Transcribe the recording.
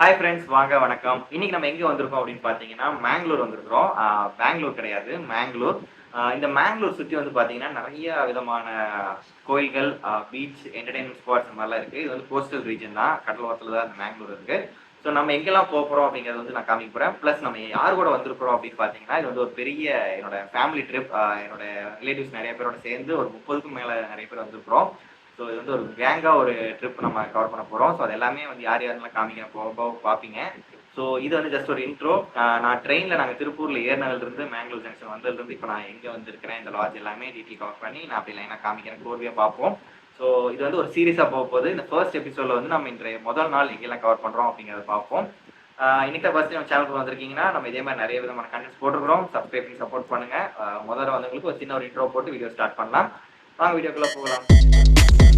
Hi friends வாங்க வணக்கம். இன்னைக்கு நம்ம எங்கே வந்திருக்கோம் அப்படின்னு பார்த்தீங்கன்னா மேங்களூர் வந்திருக்கிறோம். பெங்களூர் கிடையாது மேங்களூர் இந்த மேங்களூர் சுற்றி வந்து பார்த்தீங்கன்னா நிறைய விதமான கோயில்கள் பீச் என்டர்டைன்மெண்ட் ஸ்பாட்ஸ் இந்த மாதிரிலாம் இருக்குது இது வந்து கோஸ்டல் ரீஜன் தான். கடலோரத்தில் தான் இந்த மேங்களூர் இருக்குது ஸோ நம்ம எங்கெல்லாம் போக போறோம் வந்து நான் காமிக்க போகிறேன் ப்ளஸ் நம்ம யார் கூட வந்திருக்கிறோம் அப்படின்னு பார்த்தீங்கன்னா இது வந்து ஒரு பெரிய என்னோட ஃபேமிலி ட்ரிப் என்னோட ரிலேட்டிவ்ஸ் நிறைய பேரோட சேர்ந்து ஒரு முப்பதுக்கும் மேலே நிறைய பேர் வந்திருக்கிறோம். ஸோ இது வந்து ஒரு கேங்காக ஒரு ட்ரிப் நம்ம கவர் பண்ண போகிறோம் ஸோ அது எல்லாமே வந்து யார் யாரெல்லாம் காமிக்க போக போக பார்ப்பீங்க. ஸோ இது வந்து ஜஸ்ட் ஒரு இன்ட்ரோ நான் ட்ரெயினில் நாங்கள் திருப்பூரில் ஏறினதுல இருந்து மேங்களூர் ஜங்ஷன் வந்ததுலேருந்து இப்போ நான் எங்கே வந்திருக்கிறேன் இந்த லாட்ஜ் எல்லாமே டீட்டெயில் கவர் பண்ணி நான் அப்படி லைனாக காமிக்கிறேன் கோர்வையாக பார்ப்போம். ஸோ இது வந்து ஒரு சீரியஸாக போக போகுது. இந்த ஃபர்ஸ்ட் எபிசோடில் வந்து நம்ம இன்றைய முதல் நாள் எங்கெல்லாம் கவர் பண்ணுறோம் அப்படிங்கிறத பார்ப்போம். இன்னைக்கு தான் ஃபர்ஸ்ட் நம்ம சேனலுக்கு வந்திருக்கீங்கன்னா நம்ம இதே மாதிரி நிறைய விதமான கண்டென்ட்ஸ் போட்டுருக்கிறோம். சப்ஸ்கிரைப் பண்ணி சப்போர்ட் பண்ணுங்கள் முதல்ல வந்தவங்களுக்கு ஒரு சின்ன ஒரு இன்ட்ரோ போட்டு வீடியோ ஸ்டார்ட் பண்ணலாம். வாங்க வீடியோக்குள்ளே போகலாம்.